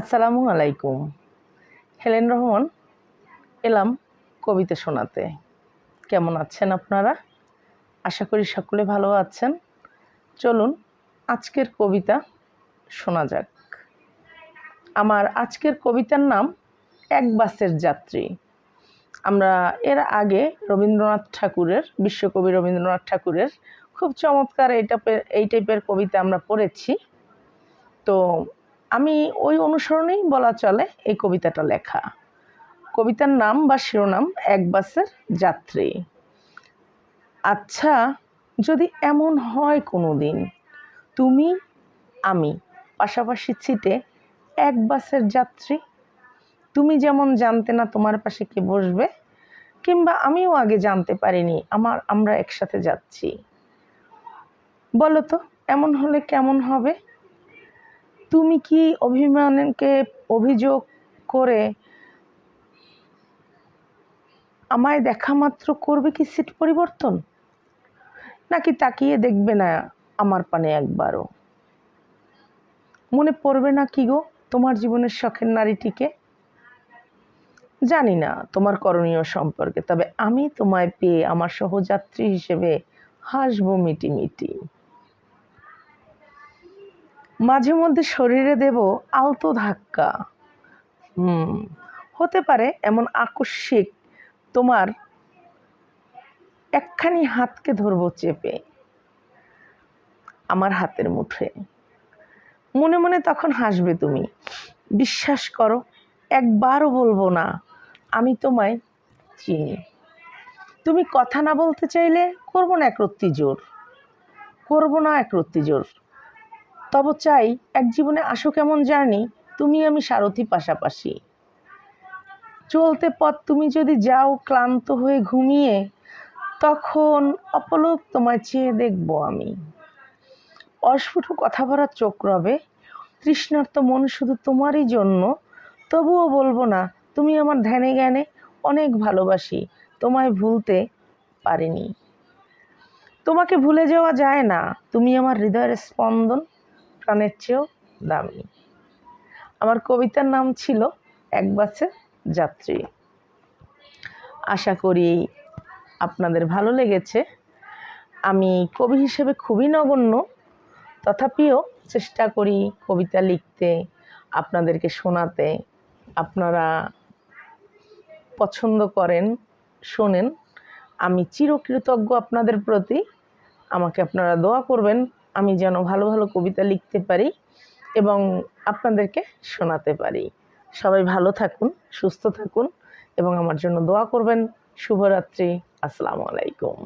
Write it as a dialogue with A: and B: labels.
A: আসসালামু আলাইকুম। হেলেন রহমান, এলাম কবিতা শোনাতে। কেমন আছেন আপনারা? আশা করি সকলে ভালো আছেন। চলুন আজকের কবিতা শোনা যাক। আমার আজকের কবিতার নাম এক বাসের যাত্রী। আমরা এর আগে রবীন্দ্রনাথ ঠাকুরের, বিশ্বকবি রবীন্দ্রনাথ ঠাকুরের খুব চমৎকার এই টাইপের এই টাইপের কবিতা আমরা পড়েছি। তো আমি ওই অনুসরণেই বলা চলে এই কবিতাটা লেখা। কবিতার নাম বা শিরোনাম এক বাসের যাত্রী। আচ্ছা যদি এমন হয় কোনো দিন তুমি, আমি, পাশাপাশি ছিটে এক বাসের যাত্রী? তুমি যেমন জানতে না তোমার পাশে কে বসবে, কিংবা আমিও আগে জানতে পারিনি আমার, আমরা একসাথে যাচ্ছি। বলো তো, এমন হলে কেমন হবে? তুমি কি অভিমানকে অভিযোগ করে আমায় দেখা মাত্র করবে কি সিট পরিবর্তন? নাকি তাকিয়ে দেখবে না আমার পানে একবারও? মনে পড়বে না কি গো তোমার জীবনের শখের নারীটিকে? জানি না তোমার করণীয় সম্পর্কে, তবে আমি তোমায় পেয়ে আমার সহযাত্রী হিসেবে হাসবো মিটি মিটি মাঝে মধ্যে শরীরে দেব আলতো ধাক্কা। হুম, হতে পারে এমন আকস্মিক তোমার একখানি হাতকে ধরবো চেপে আমার হাতের মুঠে। মনে মনে তখন হাসবে তুমি, বিশ্বাস করো, একবারও বলব না, আমি তোমায় চিনি। তুমি কথা না বলতে চাইলে করব না একরত্তি জোর, করব না একরত্তি জোর। তব চাই এক জীবনে আসো কেমন জার্নি তুমি আমি সারথি পাশাপাশি। চলতে পথ তুমি যদি যাও ক্লান্ত হয়ে ঘুমিয়ে, তখন অপলক তোমায় চেয়ে দেখব আমি। অস্ফুট কথা ভরা চোখ রবে, তৃষ্ণার্ত মন শুধু তোমারই জন্য, তবুও বলব না, তুমি আমার ধ্যানে জ্ঞানে অনেক ভালোবাসি, তোমায় ভুলতে পারিনি। তোমাকে ভুলে যাওয়া যায় না, তুমি আমার হৃদয়ের স্পন্দন প্রাণের চেয়েও দামি। আমার কবিতার নাম ছিল এক বাসের যাত্রী। আশা করি আপনাদের ভালো লেগেছে। আমি কবি হিসেবে খুবই নগণ্য। তথাপিও চেষ্টা করি কবিতা লিখতে, আপনাদেরকে শোনাতে। আপনারা পছন্দ করেন, শোনেন। আমি চিরকৃতজ্ঞ আপনাদের প্রতি। আমাকে আপনারা দোয়া করবেন। আমি যেন ভালো ভালো কবিতা লিখতে পারি এবং আপনাদেরকে শোনাতে পারি। সবাই ভালো থাকুন, সুস্থ থাকুন এবং আমার জন্য দোয়া করবেন। শুভরাত্রি, আসসালামু আলাইকুম।